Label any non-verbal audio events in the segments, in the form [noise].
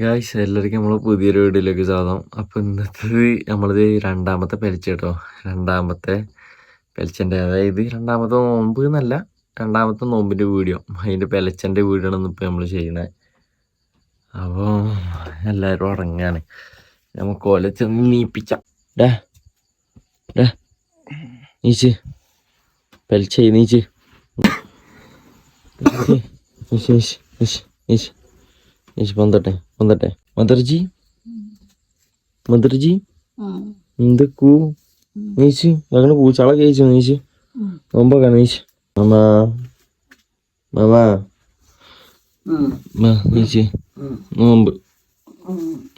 Guys എല്ലാവർക്കും നമ്മൾ പുതിയൊരു വീഡിയോയിലേക്ക് സ്വാഗതം. അപ്പോൾ ഇന്നത്തെ നമ്മളത് രണ്ടാമത്തെ പെലിച്ച കേട്ടോ. രണ്ടാമത്തെ പെലിച്ചന്റെ അതായത് രണ്ടാമത്തെ നോമ്പ് എന്നല്ല രണ്ടാമത്തെ നോമ്പിന്റെ വീഡിയോ. അതിന്റെ പെലച്ചന്റെ വീഡിയോ ഇപ്പോൾ നമ്മൾ ചെയ്യണേ അപ്പോൾ എല്ലാവരും ഉറങ്ങാണ്. നമുക്ക് ഓലെ ചെന്ന് നീപ്പിച്ച ഡാ നീച്ച്. പെലിച്ച നീച്ച് നീച്ച്. നീച്ച് വന്നട്ടെ വന്നട്ടെ. മദർജി മദർജി എന്തൊക്കൂ? നീച്ച് അങ്ങനെ പൂച്ചാളെ കഴിച്ചു നീച്ച് നോമ്പൊക്കെ നീച്ച് മാമാ. മാമാ. നീച്ച് നോമ്പ്.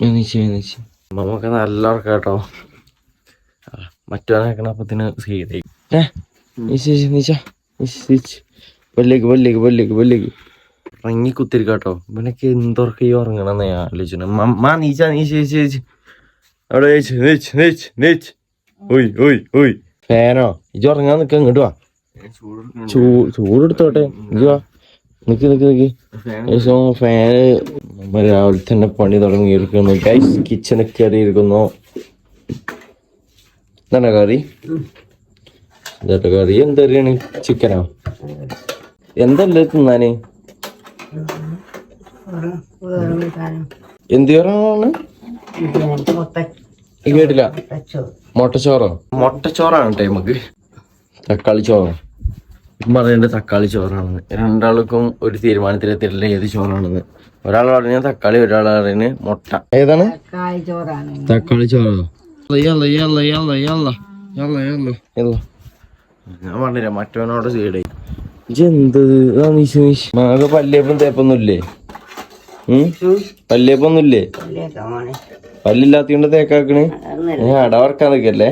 നീച്ച് നീച്ച് മാമൊക്കെ നല്ല ഉറക്കം കേട്ടോ മറ്റവനാക്കണ അപ്പത്തിന് സീഡായി ഏ നീച്ച നീച്ച് നീച്ച് പല്ലേക്ക് പല്ലേക്ക് പല്ലേക്ക് പല്ലേക്ക് ഇറങ്ങി കുത്തിരിക്ക കേട്ടോ ഇവനൊക്കെ എന്തൊക്കെ ഈ ഉറങ്ങണമെന്ന് ഞാൻ ആലോചിച്ചു മാ നീച്ച നീച്ച് ചേച്ചി ചേച്ചി അവിടെ ചേച്ചി നീച്ച് നീച്ച് നീച്ച്. ഓയ് ഓയ് ഓയ് ഫാനോ? ഇജ് ഉറങ്ങാൻ നിൽക്കാൻ ഇങ്ങോട്ട് വാ. ചൂടെടുത്തോട്ടെ. ഇജ് വാ. നിക്ക് നിക്ക് നിക്ക്. ഏകദേശം ഫാന് രാവിലെ തന്നെ പണി തുടങ്ങിയിരിക്കുന്നു. ഗൈസ് കിച്ചണിൽ കയറിയിരിക്കുന്നു. എന്താണ് കറി? എന്താ കറി എന്തറിയാണ് ചിക്കനോ എന്തല്ലേ തിന്നാന്? എന്ത് ചോറാണ് കേട്ടില്ല മുട്ടച്ചോറോ? മുട്ടച്ചോറാണ് കേട്ടോ നമുക്ക്. തക്കാളി ചോറോ? ഇപ്പം തക്കാളി ചോറാണെന്ന്. രണ്ടാൾക്കും ഒരു തീരുമാനത്തിലെത്തിയിട്ടില്ല ഏത് ചോറാണെന്ന്. ഒരാൾ പറഞ്ഞ തക്കാളി ഒരാൾ പറയുന്നത് മുട്ട. ഏതാണ്? ചോറാണ്. തക്കാളി ചോറോ? യല്ല യല്ല യല്ല യല്ല യല്ല യല്ല യല്ല ഞാൻ പറഞ്ഞില്ല മറ്റവനോട് സീഡായി. മാകെ പല്ലേപ്പം തേപ്പൊന്നുമില്ലേ ഉം? പല്ലേപ്പൊന്നുമില്ലേ പല്ലില്ലാത്തോണ്ട് തേക്കാക്കണ്? അട വറക്കാൻ നിക്കല്ലേ?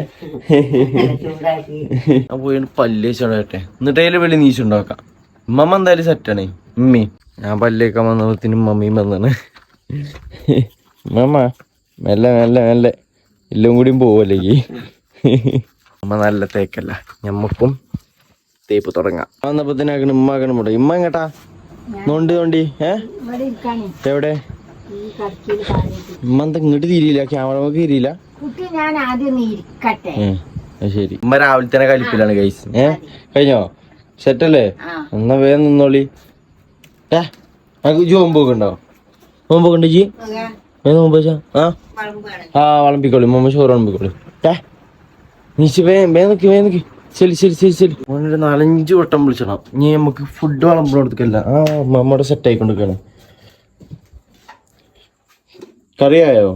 ഞാൻ പോയി പല്ല് വെച്ചോട്ടെ എന്നിട്ട് അതിൽ വെളി നീച്ചുണ്ടാക്കാം ഉമ്മമ്മ എന്തായാലും സെറ്റാണ് ഉമ്മി. ഞാൻ പല്ലേക്കാൻ വന്നപ്പോഴത്തേനും മമ്മിയും വന്നാണ്. ഉമ്മമ്മ മെല്ലെ മെല്ലെ മെല്ലെ. എല്ലാം കൂടിയും പോവല്ലേ അമ്മ നല്ല തേക്കല്ല. ഞമ്മക്കും തേപ്പ് തുടങ്ങാം. വന്നപ്പോ തന്നെ ഉമ്മാക്കണം മുട ഇമ്മ എങ്ങട്ടാ? നോണ്ടി നോണ്ടി. ഏ? ഇവിടെ എവിടെ? ഉമ്മ എന്താ ഇങ്ങോട്ട് തിരിയില്ല? ക്യാമറ നമുക്ക് തിരിയില്ല? കുട്ടി ഞാൻ ആദ്യം ഒന്ന് ഇരിക്കട്ടെ. ശരി. ഉമ്മ രാവിലെ തന്നെ കലിപ്പിലാണ് കൈസ് ഏ? കഴിഞ്ഞോ? സെറ്റല്ലേ? എന്നാ വേഗം നിന്നോളി. ഏ? നമുക്ക് ജി നോമ്പൊക്കെ ഉണ്ടോ? നോമ്പൊക്കെ ഉണ്ട് ജി വേഗം നോമ്പ് വെച്ചാ. ആ? ആ വളമ്പിക്കോളി ഉമ്മ ചോറ് വളമ്പിക്കോളി ഏ? നീച്ച് വേ വേഗം നോക്കി വേ നോക്കി. ശരി ശരി ശരി ശരി. ഒരു നാലഞ്ച് വട്ടം വിളിച്ചണം. ഇനി നമുക്ക് ഫുഡ് വിളമ്പോഴത്തേക്കല്ല ആ അമ്മമ്മയുടെ സെറ്റ് ആയിക്കൊണ്ടിരിക്കണം കറിയായോ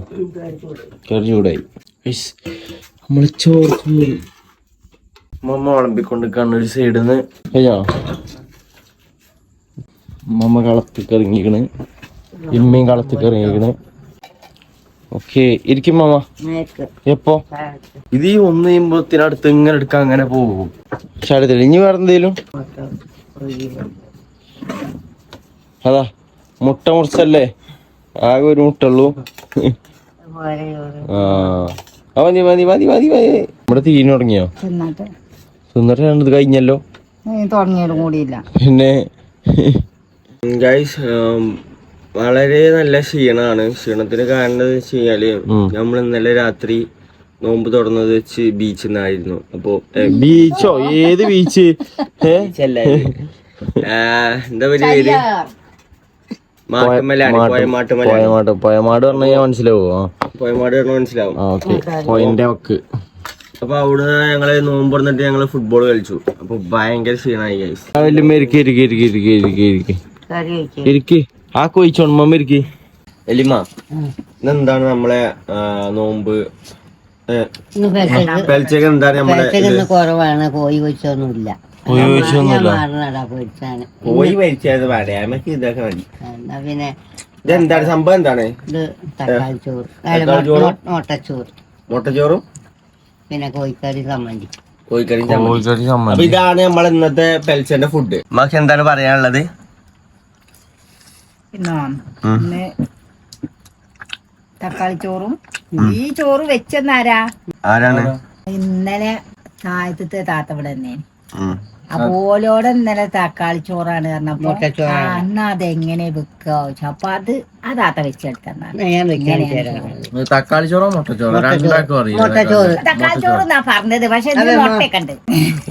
കറി ചൂടായി. നമ്മൾ ചോറ് മമ്മ വിളമ്പിക്കൊണ്ടിരിക്കുകയാണ് ഒരു സൈഡിൽ നിന്ന് കഴിഞ്ഞോ? മമ്മ കളത്തേക്ക് ഇറങ്ങിക്കണ് ഇമ്മയും കളത്തേക്ക് ഇറങ്ങിക്കണ് ഓക്കെ. ഇരിക്കും മാമ. എപ്പോ? ഇത് ഈ ഒന്ന് കഴിയുമ്പോത്തിനടുത്ത് ഇങ്ങനെ എടുക്കാൻ അങ്ങനെ പോകും. ശരത്തിൽ ഇനി വേറെ എന്തേലും അതാ മുട്ട മുറിച്ചല്ലേ? ആകെ ഒരു മുട്ടുള്ളൂ ആ. മതി മതി മതി മതി മതി. ഇവിടെ തീന് തുടങ്ങിയോ? തിന്നിട്ട്. തിന്നിട്ട് രണ്ടത് കഴിഞ്ഞല്ലോ. തുടങ്ങിയാലും കൂടിയില്ല. പിന്നെ? ഗൈസ് വളരെ നല്ല ക്ഷീണമാണ് ക്ഷീണത്തിന് കാരണം എന്ന് വെച്ച് കഴിഞ്ഞാൽ നമ്മൾ ഇന്നലെ രാത്രി നോമ്പ് തുറന്നത് വെച്ച് ബീച്ചിൽ നിന്നായിരുന്നു അപ്പോ ബീച്ചോ? ഏത് ബീച്ച്? എന്താ പറയുക പേര്? മാട്ടുമലാണ് പോയമാട്ടുമല. പോയമാട് പോയമാട് പറഞ്ഞാൽ മനസ്സിലാവോ. പോയമാട് പറഞ്ഞാൽ മനസ്സിലാവും. ഓക്കെ. പോയിന്റെ വക്ക്. അപ്പൊ അവിടെ ഞങ്ങൾ നോമ്പ് തുറന്നിട്ട് ഞങ്ങൾ ഫുട്ബോൾ കളിച്ചു. അപ്പൊ ഭയങ്കര ക്ഷീണമായി ഗൈസ് വലിയ ഇരിക്ക് ഇരിക്ക് ഇരിക്ക് ഇരിക്ക് ഇരിക്ക്. ഇരിക്ക്. ആ കൊയിച്ചോണമ്മ ഇരിക്ക് എലിമ ഇന്നെന്താണ് നമ്മളെ നോമ്പ്? പെൽച്ചക്ക് എന്താണ് നമ്മളെ കുറവാണ് കോഴി കൊച്ചൊന്നുമില്ല കോഴി കൊയ്ച്ചൊന്നുമില്ല. മാറണടാ പൊരിച്ചാണ് കോഴി മരിച്ചത് പറയാം നമുക്ക് ഇതൊക്കെ മതി എന്നാ പിന്നെ ഇതെന്താണ് സംഭവം എന്താണ്? ഇത് തക്കാളി ചോറ്. തക്കാളി ചോറും? മുട്ടച്ചോറ്. മുട്ടച്ചോറും? പിന്നെ കോഴിക്കറി ഇതാണ് നമ്മളെ ഇന്നത്തെ പെൽച്ചന്റെ ഫുഡ് നമുക്ക് എന്താണ് പറയാനുള്ളത്? ഇന്ന് തക്കാളി ചോറും. ഈ ചോറ് വെച്ചെന്നാരാ? ആരാണ്? ഇന്നലെ താഴത്തെ താത്ത ഇവിടെ. അപ്പൊ ഓലോടെ ഇന്നലെ തക്കാളി ചോറാണ് പറഞ്ഞപ്പോ അന്ന് ആ, എന്നാ അതെങ്ങനെ വെക്കുക അപ്പൊ അത് അതാത്ത വെക്കാൻ തക്കാളി ചോറോ മുട്ടച്ചോറോ തക്കാളി ചോറ് എന്നാ പറഞ്ഞത് പക്ഷെ ഉണ്ട്.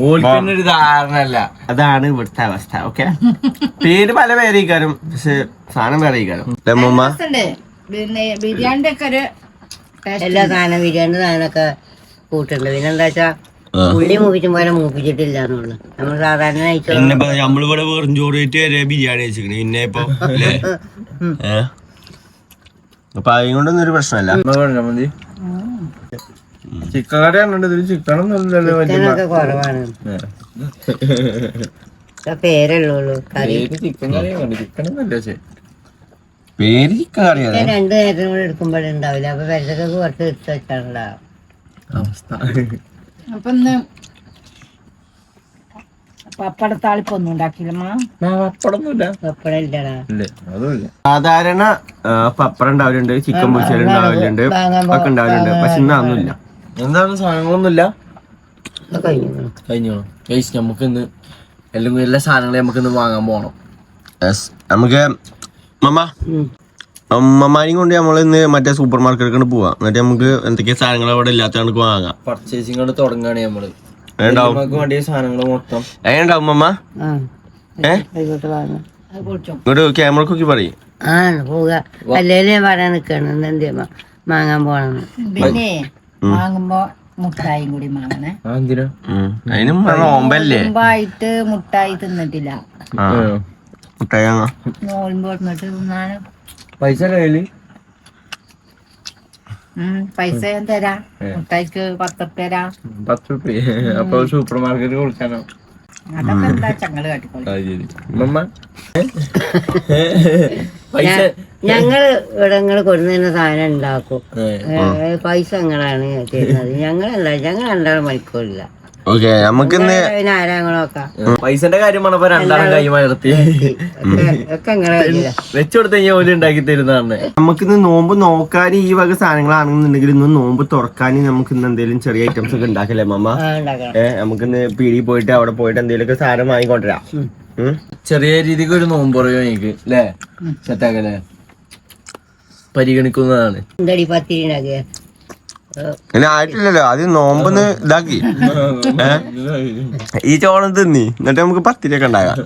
ഓൽക്കൊരു ധാരണല്ല അതാണ് ഇവിടുത്തെ അവസ്ഥ ഓക്കെ? പേര് പല പേരേക്കാരും പക്ഷെ സാധനം പിന്നെ ബിരിയാണിന്റെ ഒക്കെ ഒരു എല്ലാ സാധനം ബിരിയാണി സാധനമൊക്കെ കൂട്ടുണ്ട് പിന്നെന്താച്ചാ എന്താ വെച്ചാ ഉള്ളി മൂപ്പിച്ചും പോലെ മൂപ്പിച്ചിട്ടില്ല നമ്മൾ സാധാരണ നമ്മളിവിടെ വെറും ചോറിട്ട് വരെ ബിരിയാണി കഴിച്ചിരിക്കണേ. പിന്നെ ഇപ്പൊ അല്ലേ ഏ? അപ്പൊ അതുകൊണ്ടൊന്നും ഒരു പ്രശ്നമല്ല. മതി ചിക്കൻ കറി ഇതിൽ ചിക്കനൊന്നും ഇല്ലല്ലോ വലിയ ചിക്കനൊക്കെ കുറവാണ്. ഇതൊക്കെ പേരല്ലുള്ളൂ കറി. ചിക്കൻ കറി ഇല്ല പേര് ചിക്കൻ കറിയാണ് ഞാൻ രണ്ടു നേരത്തിനും കൂടെ എടുക്കുമ്പോഴുണ്ടാവില്ല അപ്പൊ വെള്ളക്കൊക്കെ കുറച്ച് എടുത്ത് വെച്ചാണല്ലോ അവസ്ഥ. അപ്പൊ ഇന്ന് പപ്പടത്താളിപ്പൊന്നും അതുമില്ല സാധാരണ പപ്പടം ഉണ്ടാവലുണ്ട് ചിക്കൻ പൊരിച്ചത് ഉണ്ടാവലുണ്ട് ഒക്കെ ഉണ്ടാവലുണ്ട് പക്ഷെ ഇന്ന് അതൊന്നുമില്ല. എന്താണ് സാധനങ്ങളൊന്നുമില്ല? ഇതൊക്കെ കഴിഞ്ഞു. കഴിഞ്ഞോ? ഗൈസ് നമുക്ക് ഇന്ന് എല്ലാം എല്ലാ സാധനങ്ങളും നമുക്ക് ഇന്ന് വാങ്ങാൻ പോകണം. നമുക്ക് മമ്മ. അമ്മമാരെയും കൊണ്ട് നമ്മൾ ഇന്ന് മറ്റേ സൂപ്പർ മാർക്കറ്റിൽ പോവാം. എന്നിട്ട് നമുക്ക് എന്തൊക്കെ സാധനങ്ങൾ അവിടെ ഇല്ലാത്ത കണക്ക് വാങ്ങാം. പർച്ചേസിംഗ് കൊണ്ട് തുടങ്ങുകയാണ് നമ്മൾ. എങ്ങനെയുണ്ടാവും പറയും. ആ പോവുക പറയാൻ നിൽക്കണം ഇന്ന് എന്ത് മാങ്ങാൻ പോണെന്ന്. പിന്നെ വാങ്ങുമ്പോ മുട്ടായും കൂടി വാങ്ങണേ. അതിനും നോമ്പല്ലേ? മുട്ടായി തിന്നിട്ടില്ല. മുട്ടായി തിന്നാനും? പൈസ കയ്യിൽ? പൈസ ഞാൻ തരാം. മുട്ടായിക്ക് പത്ത് തരാ. പത്ത് അപ്പൊ സൂപ്പർ മാർക്കറ്റ് കൊടുക്കാനോ? അതൊക്കെ എന്താ ചങ്ങൾ കാട്ടിക്കോളി മമ്മ പൈസ ഞങ്ങൾ ഇവിടെ നിങ്ങൾ കൊടുന്നതിന് സാധനം ഉണ്ടാക്കും. പൈസ ഞങ്ങളാണ് തരുന്നത്. ഞങ്ങളല്ല ഞങ്ങൾ രണ്ടാളും മണിക്കൂറില്ല ഓക്കെ നമുക്ക് ഇന്ന് പിന്നെ ആരാ ഞങ്ങളൊക്കാം പൈസന്റെ കാര്യം പറഞ്ഞപ്പോ രണ്ടാളും കൈ മലർത്തി [laughs] ഒക്കെ. വെച്ചു കൊടുത്തു കഴിഞ്ഞാൽ ഓൽ ഉണ്ടാക്കി തരുന്നതാണ്. നമുക്കിന്ന് നോമ്പ് നോക്കാൻ ഈ വക സാധനങ്ങളാണെന്നുണ്ടെങ്കിൽ ഇന്ന് നോമ്പ് തുറക്കാൻ നമുക്ക് ഇന്ന് എന്തെങ്കിലും ചെറിയ ഐറ്റംസ് ഒക്കെ ഉണ്ടാക്കല്ലേ മമ്മ ആ, ഉണ്ടാക്കണം. ഏ നമുക്കിന്ന് പീടി പോയിട്ട് അവിടെ പോയിട്ട് എന്തെങ്കിലുമൊക്കെ സാധനം വാങ്ങിക്കൊണ്ടുവരാം. ഉം. ചെറിയ രീതിക്ക് ഒരു നോമ്പ് പറയോ എനിക്ക് അല്ലേ സെറ്റാക്കല്ലേ പരിഗണിക്കുന്നതാണ്. എന്തടി പത്തിരി ഉണ്ടാക്കിയ? ഇങ്ങനെ ആയിട്ടില്ലല്ലോ. ആദ്യം നോമ്പെന്ന് ഇതാക്കി. [laughs] ഈ ചോളം തിന്നി. എന്നിട്ട് നമുക്ക് പത്തിരിയൊക്കെ ഉണ്ടാകാം.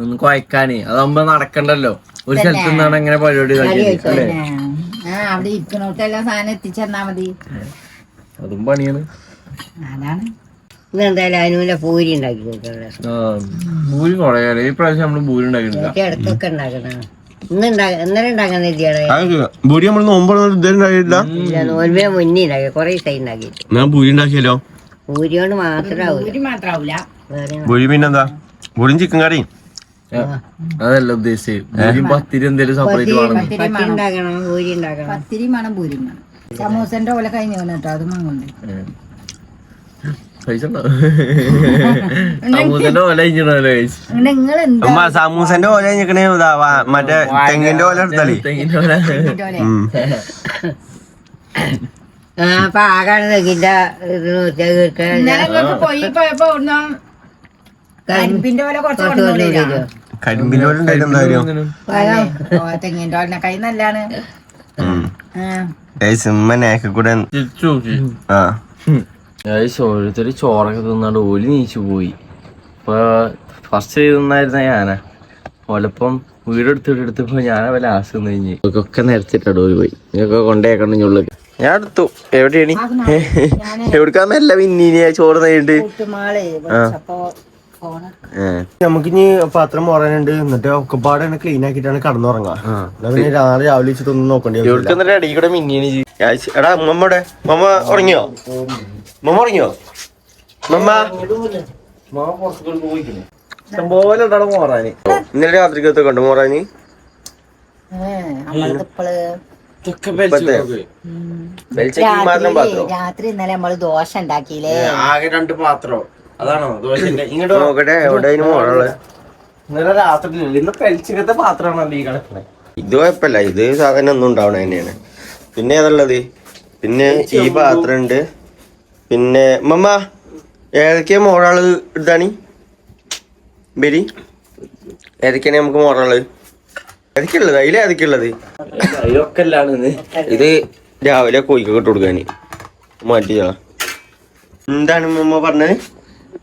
ഒന്ന് കുഴക്കാനേ അതാകുമ്പോ നടക്കണ്ടല്ലോ. ഒരു സ്ഥലത്ത് നിന്നാണ് അങ്ങനെ പരിപാടി അവിടെ ഇരിക്കണോട്ടെല്ലാം സാധനം എത്തിച്ചെന്നാ മതി. അതും പണിയാണ്. അതാണ്. എന്തായാലും പൂരി ഉണ്ടാക്കി കൊടുക്കണം. പൂരി ഭൂരി കൊറേ ഈ പ്രാവശ്യം നമ്മൾ ഭൂരി ഉണ്ടാക്കിയിട്ടില്ല. ഇടക്കൊക്കെ ഉണ്ടാക്കണം. ഭൂരി നമ്മൾ നോമ്പ് ഉണ്ടായിട്ടില്ല. ഇല്ല നോൽബിനെ മുന്നേ ഉണ്ടാക്കി കൊറേ ദിവസമായി ഉണ്ടാക്കിയിട്ട് ഞാൻ ഭൂരി ഉണ്ടാക്കിയല്ലോ പൂരി കൊണ്ട് മാത്രമാവൂല ഭൂരി പിന്നെന്താ? ഭൂരിയും ചിക്കൻ കറിയും. അതല്ല ഉദ്ദേശിച്ചത് ഭൂരിയും പത്തിരി എന്തേലും സെപ്പറേറ്റ് വേണം. സമൂസന്റെ പോലെ കഴിഞ്ഞു കേട്ടോ അത് ഉണ്ടോ സമൂസന്റെ ഓല കഴിഞ്ഞിക്കണേ മറ്റേ തെങ്ങിന്റെ ഓല എടുത്താലേ. തെങ്ങിന്റെ. [laughs] ആ അപ്പൊ ആകാണ് തെങ്ങിന്റെ കരിമ്പിന്റെ ഓല തെങ്ങിന്റെ ഓലിനെ കൈ നല്ലാണ്. ഉം. ആ. ഏയ് സിമ്മ നേക്കെ കൂടെ തിരിച്ചു നോക്കി. ആ. ഓരോരുത്തര് ചോറൊക്കെ തിന്നാണ്ട് ഓലി നീച്ചു പോയി. അപ്പോൾ ഫസ്റ്റ് തിന്നായിരുന്ന ഞാനാ. ഓലപ്പം വീടെടുത്തിട്ട് എടുത്തപ്പോ ഞാൻ ലാസ്റ്റ് തിന്നു കഴിഞ്ഞ്. ഒക്കെ നിരത്തിട്ടാണ് ഓലി പോയി. ഇതൊക്കെ കൊണ്ടേക്കണം ഉള്ളിൽ ഞാൻ എടുത്തു. എവിടെയാണ്? എവിടുക്കാന്നല്ല പിന്നീ ചോറ് നേരിട്ട് ആ. നമുക്കിനി പാത്രം പോറാനുണ്ട് എന്നിട്ട് ഒക്കെ പാടെ ക്ലീൻ ആക്കിയിട്ടാണ് കടന്നുറങ്ങാ. പിന്നെ രാവിലെ രാവിലെ വെച്ചിട്ടൊന്നും നോക്കണ്ടി അടിക്കൂടെ മിന്നിയാണ് എടാ മമ്മടെ മമ്മ ഉറങ്ങിയോ? മമ്മ ഉറങ്ങിയോ? മമ്മ മോറാന്. ഇന്നലെ രാത്രിക്കത്തെ കണ്ടു മോറാന്? രാത്രി ഇന്നലെ നമ്മൾ ദോശ ഉണ്ടാക്കിയില്ലേ? ആകെ രണ്ട് പാത്രം. അതാണോ? ഇങ്ങോട്ട് നോക്കട്ടെ എവിടെ മോറുള്ളത് ഇന്നലെ രാത്രി ഇന്ന് പെൽച്ചിക്കത്തെ പാത്രമാണല്ലോ ഈ കിടക്കുന്നത് ഇത് കുഴപ്പമില്ല. ഇത് സാധനം ഒന്നും ഉണ്ടാവണ തന്നെയാണ്. പിന്നെ ഏതുള്ളത് പിന്നെ ഈ പാത്രം ഉണ്ട് പിന്നെ മമ്മ ഏതൊക്കെയാ മോഡൽ ഇതാണ് ബരി ഏതൊക്കെയാണ് നമുക്ക് മോഡൽ ഏതൊക്കെയുള്ളത് അതിൽ ഏതൊക്കെയുള്ളത് ഇത്. രാവിലെ കോഴിക്കൊക്കെ ഇട്ട് കൊടുക്കാൻ മാറ്റിയാ എന്താണ് മമ്മ പറഞ്ഞത്?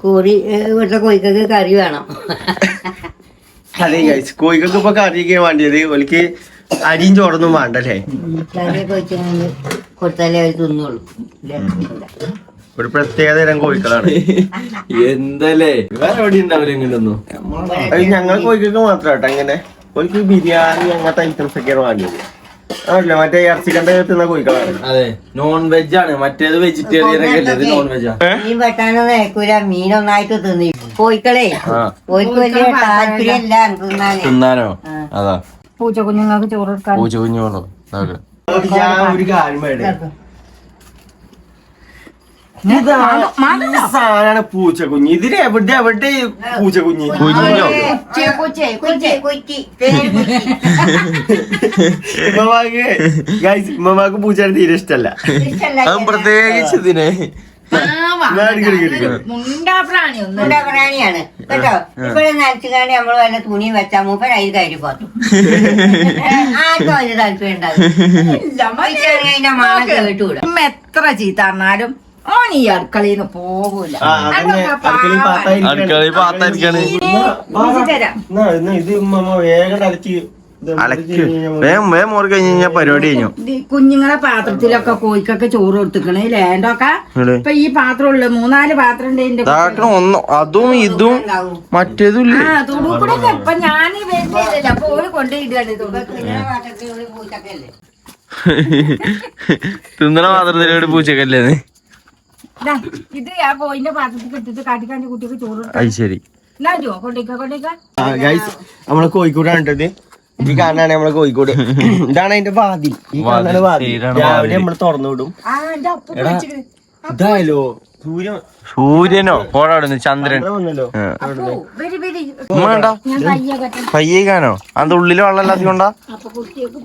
കോഴി വീട്ടിലെ ഇവിടുത്തെ കോഴിക്കൊക്കെ കറി വേണം. അതെ ഗൈസ് കോഴിക്കൊക്കെ ഇപ്പൊ കറിയൊക്കെ വേണ്ടിയത്. ഓലിക്ക് അരിയും ചോറൊന്നും വേണ്ടല്ലേ? കറിയൊക്കെ കൊടുത്താലേ അവർ തിന്നുള്ളൂ. ഒരു പ്രത്യേക തരം കോഴിക്കളാണ്. എന്തല്ലേ? വേറെ എവിടെ ഉണ്ടാവില്ല ഇങ്ങനൊന്നും. ഞങ്ങൾ കോഴിക്കൊക്കെ മാത്രം കേട്ടോ അങ്ങനെ ഓലിക്ക് ബിരിയാണി അങ്ങനത്തെ ഐറ്റംസ് ഒക്കെയാണ് വേണ്ടിയത്. മറ്റേ ഇറച്ചിക്കണ്ട കോഴിക്കളാണ്. അതെ. നോൺ വെജ് ആണ്. മറ്റേത് വെജിറ്റേറിയൻ ഒക്കെ അല്ലേ? ഇത് നോൺ വെജാ മീൻ വെട്ടാനൊന്നും അയക്കൂല മീനൊന്നായിട്ട് തിന്നി. കോഴിക്കളെ ആ. കോഴിക്ക് വലിയ താല്പര്യമില്ല തിന്നാനേ. തിന്നാനോ? അതാ. പൂച്ച കുഞ്ഞുങ്ങൾക്ക് ചോറ് കൊടുക്കാൻ. പൂച്ച കുഞ്ഞുങ്ങളോ ഞാൻ ഒരു കാര്യം വേണ്ടേ സാധനമാണ് പൂച്ചക്കുഞ്ഞ്. ഇതിന് എവിടെ എവിടെ പൂച്ചക്കുഞ്ഞ്? കുഞ്ഞോ? ഉമ്മമാക്ക് ഗൈസ് തീരെ ഇഷ്ടല്ല. പ്രത്യേകിച്ച് ഇതിനെ മുണ്ടാ പ്രാണി ഒന്നും. ഇവിടെ പ്രാണിയാണ്. കേട്ടോ? ഇവിടെ നനച്ചുകാണ്ട് നമ്മൾ വല്ല തുണിയും വെച്ചാൽ മൂപ്പൻ അതിൽ കയറി പോത്തു. [laughs] ആർക്കും അതിന് താല്പര്യം ഉണ്ടാകും എത്ര ചീത്ത പറഞ്ഞാലും ഓൻ ഈ അടുക്കളയിൽ നിന്ന് പോകൂല ആ, അതന്നെ. അടുക്കളയിൽ പാത്തായിരിക്കാണ്. അടുക്കളയിൽ പാത്തായിരിക്കാണ്. തരാം എന്നാ, എന്നാ ഇത് വേഗം അലക്കി ഇത് അലക്ക്. ചെയ്ത് വേഗം വേഗം മോറി കഴിഞ്ഞ് കഴിഞ്ഞാൽ പരിപാടി കഴിഞ്ഞു. കുഞ്ഞുങ്ങളെ പാത്രത്തിലൊക്കെ കോഴിക്കൊക്കെ ചോറ് കൊടുത്തിക്കണേ ലേണ്ടൊക്കെ. ഇപ്പൊ ഈ പാത്രം ഉള്ളു മൂന്നാൽ പാത്രം ഒന്നും. അതും ഇതും മറ്റേതും ഇല്ല? ഇപ്പൊ ഞാൻ വരുന്നില്ല അപ്പൊ ഓര് കൊണ്ടുപോയിട്ടാണ് [laughs] തിന്നണ പാത്രത്തിലോട് പൂച്ചക്കല്ലേ ഇത് ആ പാത്രത്തിൽ ഇട്ടിട്ട് കുട്ടിക്ക് ചോറ് അത് ശരി. ഗൈസ് നമ്മളെ കോഴിക്കോടാണ് കേട്ടത് ഈ കാണാനാണ് നമ്മളെ കോഴിക്കോട്. ഇതാണ് അതിന്റെ വാതിൽ. ഈ കാണാണ് വാതിൽ. രാവിലെ. നമ്മൾ തുറന്നു വിടും. ഇതായാലോ സൂര്യൻ. സൂര്യനോ? പോടാടുന്നു ചന്ദ്രൻ. ചന്ദ്രൻ വന്നല്ലോ ആ. അപ്പു വരി വരി. ഉമ്മ വേണ്ട ഞാൻ കയ്യ കെട്ട പയ്യേക്കാനോ അത് ഉള്ളിൽ വെള്ളം ഇല്ലാത്തതുകൊണ്ടാ അപ്പൊ കുട്ടിയൊക്കെ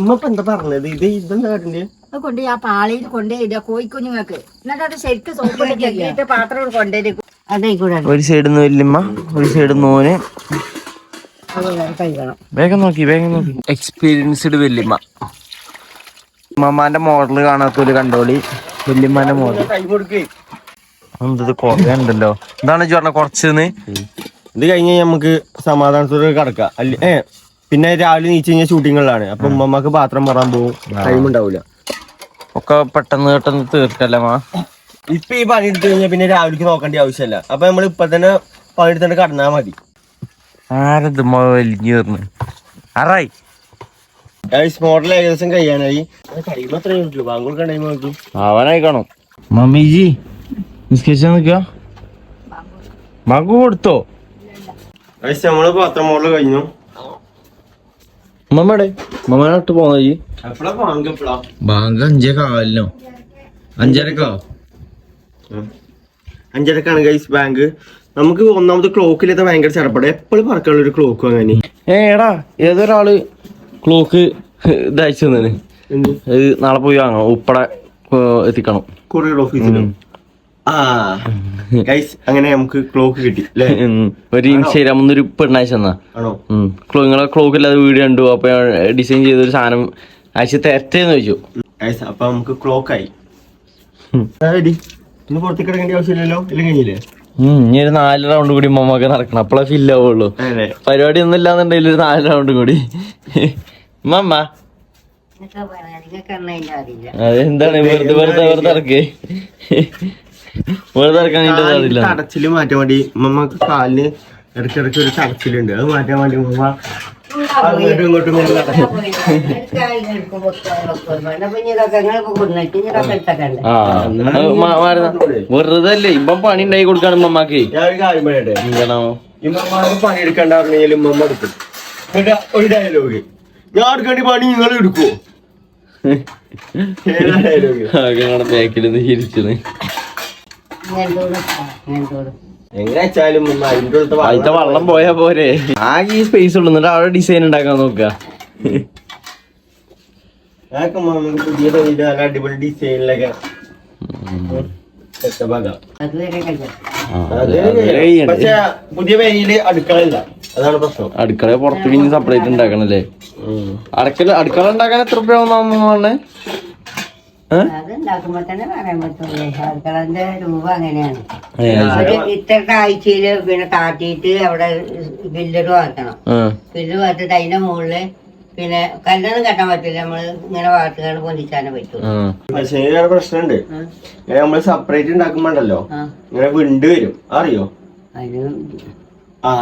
ഉമ്മ എന്താ പറഞ്ഞത്? ഇത് ഇതെന്താ കാട്ടിന്റെ കൊണ്ട് ആ പാളയിൽ കൊണ്ടേയിടുക കോഴിക്കുഞ്ഞുങ്ങൾക്ക്. എന്നിട്ട് അത് ശരിക്കും സോപ്പിട്ട് പാത്രം കൊണ്ടുവരും ഒരു സൈഡ് വല്യമ്മ ഒരു സൈഡ് നോന് വേഗം നോക്കി വേഗം നോക്കി. എക്സ്പീരിയൻസ്ഡ് വല്യമ്മ ഉമ്മമാന്റെ മോഡൽ കാണാത്തൊരു കണ്ടോളി. എന്തത് കൊറേ ഉണ്ടല്ലോ എന്താണ് ഇജ്ജ് പറഞ്ഞ കുറച്ചെന്ന്. ഇത് കഴിഞ്ഞ് നമുക്ക് സമാധാനത്തോടെ കിടക്കാം. അല്ല ഏ പിന്നെ രാവിലെ നീച്ച് കഴിഞ്ഞാൽ ഷൂട്ടിങ്ങുകളാണ് അപ്പൊ ഉമ്മമ്മക്ക് പാത്രം മറാൻ പോകും ടൈം ഉണ്ടാവൂല. ഒക്കെ പെട്ടെന്ന് പെട്ടെന്ന് തീർക്കല്ലേ മാ? ഇപ്പൊ ഈ പണി എടുത്തു കഴിഞ്ഞാൽ പിന്നെ രാവിലേക്ക് നോക്കേണ്ട ആവശ്യമല്ല അപ്പൊ നമ്മൾ ഇപ്പൊ തന്നെ പണി എടുത്തിട്ട് കടന്നാ മതി. ആരത് വലിഞ്ഞു തീർന്ന് ആറായി മോഡൽ ഏകദേശം കഴിയാനായി. കഴിയുമ്പോ അത്രയും ഉള്ളൂ. ബാങ്ക് ടൈം നോക്കി അവനായി കാണും മമ്മിജി നിസ്കരിച്ചാ നിക്ക മകു കൊടുത്തോ? ഗൈസ് നമ്മൾ പാത്രം മോഡൽ കഴിഞ്ഞു. മമ്മടെ മമ്മനോട്ട് പോന്ന ജി എപ്പോഴാ ബാങ്ക് എപ്പോഴാ ബാങ്ക് അഞ്ചേ കാലിനോ അഞ്ചരക്കോ? അഞ്ചരക്കാണ് ഗൈസ് ബാങ്ക്. നമുക്ക് ഒന്നാമത് ക്ലോക്കിലത്തെ ഭയങ്കര ചെറുപ്പം എപ്പോഴും പറക്കാനുള്ള ഒരു ക്ലോക്ക് അങ്ങനെ ഏടാ ഏതൊരാൾ ക്ലോക്ക് ഇതയച്ചു തന്നെ. അത് ഇത് നാളെ പോയി വാങ്ങണം. ഉപ്പടെ എത്തിക്കണം. കൊറിയർ ഓഫീസിലും അങ്ങനെ നമുക്ക് ക്ലോക്ക് കിട്ടി ഒരു ഇൻസ്റ്റാഗ്രാമിൽ ഒരു ഇൻസ്റ്റഗ്രാം ഒരു പെണ്ണാഴ്ച തന്നാ. ക്ലോ നിങ്ങളെ ക്ലോക്ക് ഇല്ലാതെ വീഡിയോ കണ്ടു. അപ്പൊ ഡിസൈൻ ചെയ്തൊരു സാധനം അയച്ചു തരത്തേന്ന് വെച്ചു അപ്പൊ നമുക്ക് ക്ലോക്ക് ആയി. റെഡി ഇന്ന് പുറത്തേക്ക് കിടക്കേണ്ട ആവശ്യമില്ലല്ലോ? കഴിഞ്ഞില്ലേ? ഇനി ഒരു നാല് റൗണ്ട് കൂടി മമ്മക്ക് നടക്കണം. അപ്പളെ ഫില്ലാവുള്ളൂ പരിപാടി ഒന്നും ഇല്ലാന്നുണ്ടെങ്കിൽ ഒരു നാല് റൗണ്ട് കൂടി. മമ്മ. അതെന്താണ് വെറുതെ വെറുതെ വെറുതെ ഇറക്കേ വെറുതെ ഇറക്കാൻ തടച്ചിൽ മാറ്റാൻ വേണ്ടി മമ്മക്ക് കാലിന് ഇടയ്ക്കിടയ്ക്ക് ഒരു തടച്ചിലുണ്ട്. അത് മാറ്റാൻ വേണ്ടി മമ്മ അങ്ങോട്ടും ഇങ്ങോട്ടും. വെറുതെ അല്ലേ ഇപ്പം പണി ഉണ്ടായി കൊടുക്കാണ് മമ്മക്ക്. ഒരു കാര്യം പറയട്ടെ? പണിയെടുക്കണ്ട പറഞ്ഞാൽ ഉമ്മ എടുക്കും. ഒരു ഡയലോഗ് ഞാൻ എടുക്കേണ്ടി പണി നിങ്ങൾ എടുക്കുവോ ചിരിച്ചത് അതിന്റെ അതിന്റെ വെള്ളം പോയാ പോരെ. ആകെ ഈ സ്പേസ് ഉള്ളു. എന്നിട്ട് അവിടെ ഡിസൈൻ ഉണ്ടാക്കാൻ നോക്ക പുതിയ അടിപൊളി ഡിസൈനിലൊക്കെ പക്ഷെ പുതിയ പേരിൽ അടുക്കളയില്ല. അതാണ് പ്രശ്നം. അടുക്കള പുറത്ത് പിന്നെ സെപ്പറേറ്റ് ഉണ്ടാക്കണല്ലേ? അടുക്കള അടുക്കള ഉണ്ടാക്കാൻ എത്ര രൂപ ആവുന്ന അത് ഉണ്ടാക്കുമ്പോ തന്നെ പറയാൻ പറ്റുള്ളൂ. അടുക്കളന്റെ രൂപ അങ്ങനെയാണ്. ഇത്ര ആഴ്ചയിൽ പിന്നെ കാട്ടിട്ട് അവിടെ ബില്ലറ് വാർക്കണം ബില്ല് വാർത്തിട്ട് അതിന്റെ മുകളിൽ പിന്നെ കല്ലൊന്നും കെട്ടാൻ പറ്റില്ല. നമ്മൾ ഇങ്ങനെ വാർത്തുകൾ പൊന്തിച്ചാനേ പറ്റുള്ളൂ. പക്ഷേ പ്രശ്നമുണ്ട്. ഇങ്ങനെ നമ്മൾ സെപ്പറേറ്റ് ഉണ്ടാക്കുമ്പോണ്ടല്ലോ? ഇങ്ങനെ വിണ്ട് വരും. അറിയോ? അതിന് ആ.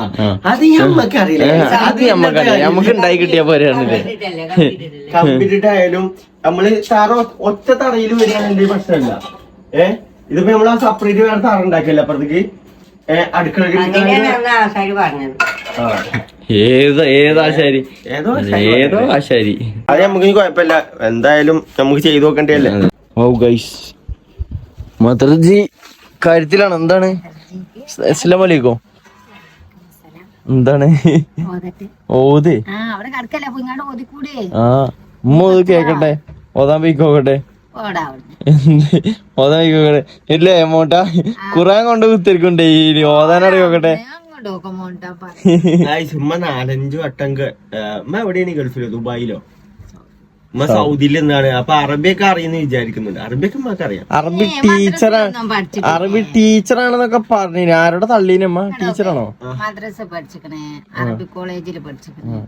അത് ഞമ്മക്ക് അറിയില്ല. അത് നമ്മക്കറിയാം നമുക്ക് ഉണ്ടായി കിട്ടിയ ആയാലും നമ്മൾ സാറ് ഒറ്റ തറയിൽ വരികയാണെങ്കിൽ പ്രശ്നമില്ല. ഏ? ഇതിപ്പോ നമ്മൾ ആ സെപ്പറേറ്റ് വേറെ തറ ഉണ്ടാക്കിയല്ലേ അപ്പുറത്തേക്ക്? ഏ അടുക്കള ആശാരി ഏതാശാരി ഏതോ ഏതോ ആശാരി അത് നമുക്ക് കുഴപ്പമില്ല. എന്തായാലും നമുക്ക് ചെയ്തു നോക്കണ്ടല്ലേ ഓ ഗൈസ് മദർജി കാര്യത്തിലാണ്. എന്താണ്? അസ്സലാമു അലൈക്കും. എന്താണ്? ഓത്. ആ ഉമ്മ ഓത് കേക്കട്ടെ. ഓതാൻ പോയിക്കോക്കട്ടെ. ഓടാ അവിടുന്ന്. എന്ത്? ഓതാൻ പോയിക്കോക്കട്ടെ. ഇല്ലേ മോട്ടാ? ഖുറാൻ കൊണ്ട് കുത്തിരിക്കും ഡെയിലി ഓതാൻ ഉമ്മ [laughs] നാലഞ്ചു വട്ടം ഉമ്മ എവിടെയാണ് ഗൾഫിലോ? ദുബായിലോ? ഉമ്മ സൗദിയിൽ നിന്നാണ് അപ്പൊ അറബിയൊക്കെ അറിയുന്ന വിചാരിക്കുന്നുണ്ട്. അറബിയൊക്കെ ഉമ്മക്ക് അറിയാം. അറബി ടീച്ചറാണ് പഠിച്ചു അറബി ടീച്ചറാണെന്നൊക്കെ പറഞ്ഞു ആരോടെ തള്ളീനമ്മ ടീച്ചറാണോ? മദ്രസ പഠിച്ചിക്കണേ. അറബി കോളേജിൽ പഠിച്ചിക്കണേ.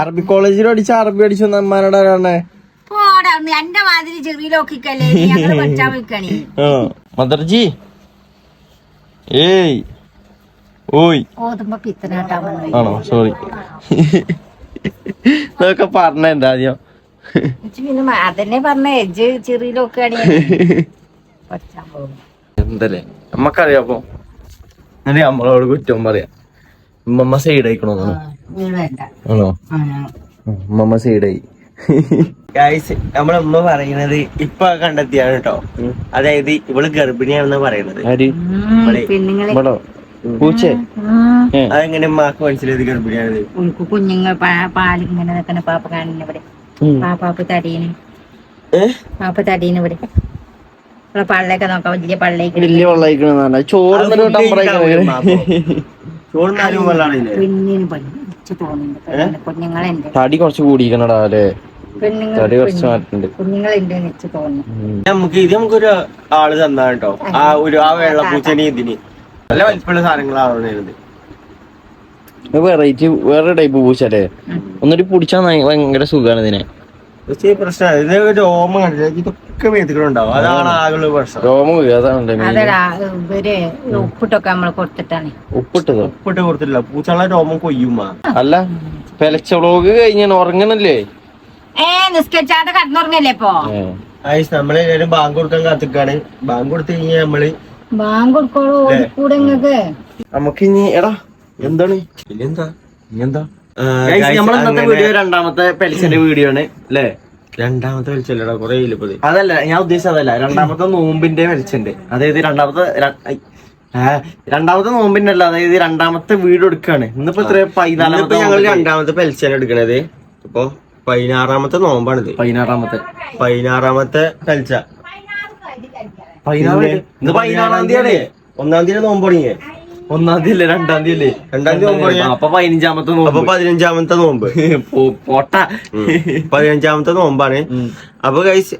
അറബി കോളേജിൽ പഠിച്ച അറബി പഠിച്ചു അമ്മാനോട് എന്റെ മാതിരി ചെറിയ ലോക്കിക്കല്ലേ. പഠിച്ചാ മദർജി. ഏയ്. ഓയ്. ഓതുമ്പോ ആണോ? സോറി ഇതൊക്കെ പറഞ്ഞ എന്താ ആദ്യം? പിന്നെ അതന്നെ പറഞ്ഞ. എജ് എന്തല്ലേ? നമ്മക്കറിയാം അപ്പൊ? എന്നിട്ട് നമ്മളോട് കുറ്റം പറയാം. ഉമ്മമ്മ സൈഡ് ആയിക്കണോ ആണോ? ഉമ്മമ്മ സൈഡായി. ഗായ്സ് നമ്മളെ ഉമ്മ പറയുന്നത് ഇപ്പൊ കണ്ടെത്തിയാണ് കേട്ടോ അതായത് ഇവൾ ഗർഭിണിയാണെന്ന് പറയുന്നത്. പൂച്ചേ. അതെങ്ങനെ ഉമ്മാക്ക് മനസ്സിലായത് ഗർഭിണിയാണത്? ഉൾക്ക് കുഞ്ഞുങ്ങൾ പാ- പാൽ ഇങ്ങനെ നിൽക്കണ പാപ്പ ഇവിടെ. ഉം. പാപ്പാപ്പ് തടീന്? പാപ്പ തടീന് ഇവിടെ. ഇവിടെ പള്ളയൊക്കെ നോക്കാം. വലിയ ചോറ് കുഞ്ഞുങ്ങളുണ്ട്. തടി കുറച്ച് കൂടിക്കണടാ അല്ലേ? പെണ്ണുങ്ങൾ തടി കുറച്ച് മാറ്റുണ്ട്. കുഞ്ഞുങ്ങളുണ്ട് വെച്ച് തോന്നുന്നു. നമുക്ക് ഇത് നമുക്കൊരു ആൾ തന്നാട്ടോ ആ ഒരു ആ വെള്ളപ്പൂച്ചനെ ഇതിന്. നല്ല വലിപ്പമുള്ള സാധനങ്ങളാണ് വെറൈറ്റി വേറെ ടൈപ്പ് പൂച്ചല്ലേ? ഒന്നിട്ട് പിടിച്ചാ ഭയ- ഭയങ്കര സുഖമാണ് ഇതിനെ. പക്ഷേ പ്രശ്നമാണ് ഇത് രോമം കണ്ടില്ല? ഇതൊക്കെ മേത്തിക്കുണ്ടാവും അതാണ് ആകെയുള്ള പ്രശ്നം. രോമം അതാണ് അതടാ ഇവർ ഉപ്പിട്ടൊക്കെ നമ്മൾ കൊടുത്തിട്ടാണ്. ഉപ്പിട്ടതോ? ഉപ്പിട്ട് കൊടുത്തില്ല പൂച്ചകളെ രോമം കൊയ്യുമ്മ അല്ല പെലച്ച വ്ളോഗ് കഴിഞ്ഞാണ് ഉറങ്ങണല്ലേ? ഏ നിസ്കരിച്ചാതെ കടന്നുറങ്ങല്ലേ ഇപ്പൊ? ഏ. ആയിസ് നമ്മളെല്ലാരും ബാങ്ക് കൊടുക്കാൻ കാത്തിക്കാണ്. ബാങ്ക് കൊടുത്തു കഴിഞ്ഞാൽ നമ്മൾ ബാങ്ക് കൊടുക്കോളൂ കൂടെ ഇങ്ങക്ക്. നമുക്കിനി എടാ എന്താണ്? പിന്നെന്താ ഇനിയെന്താ? Guys, നമ്മൾ ഇന്നത്തെ വീഡിയോ രണ്ടാമത്തെ പെലിച്ചന്റെ വീഡിയോ ആണ് അല്ലേ? രണ്ടാമത്തെ വലിച്ചല്ലടാ കൊറേ ഇല്ലപ്പത് അതല്ല ഞാൻ ഉദ്ദേശിച്ചത് അതല്ല രണ്ടാമത്തെ നോമ്പിന്റെ വെളിച്ചുണ്ട് അതായത് രണ്ടാമത്തെ ആ, രണ്ടാമത്തെ നോമ്പിന്റെ അല്ല അതായത് രണ്ടാമത്തെ വീട് എടുക്കാണ്. ഇന്നിപ്പോ ഇത്ര പതിനാലാമത്തെ ഞങ്ങൾ രണ്ടാമത്തെ പെൽച്ചന എടുക്കണത്. ഇപ്പൊ പതിനാറാമത്തെ നോമ്പാണിത്. പതിനാറാമത്തെ. പതിനാറാമത്തെ പെൽച്ച പതിനാറ് ഇന്ന് പതിനാറാം തീയതി. ഒന്നാം തീയതി നോമ്പ് തുടങ്ങിയേ? ഒന്നാം തീയതി അല്ലേ രണ്ടാം തീയതി അല്ലേ രണ്ടാം തീയതി നോമ്പ് അപ്പൊ പതിനഞ്ചാമത്തെ അപ്പൊ നോമ്പ് പതിനഞ്ചാമത്തെ നോമ്പ്. [laughs] പോട്ട. പതിനഞ്ചാമത്തെ നോമ്പാണ്. അപ്പൊ ഗൈസ്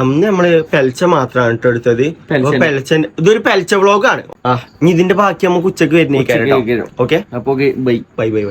അന്ന് നമ്മൾ പെൽച്ച മാത്രമാണ് കേട്ടോ എടുത്തത്. പെലച്ച ഇതൊരു പെൽച്ച വ്ളോഗാണ് ഇനി ഇതിന്റെ ബാക്കി നമുക്ക് ഉച്ചയ്ക്ക് വരുന്നേക്കാരോ ഓക്കെ അപ്പൊ ബൈ ബൈ ബൈ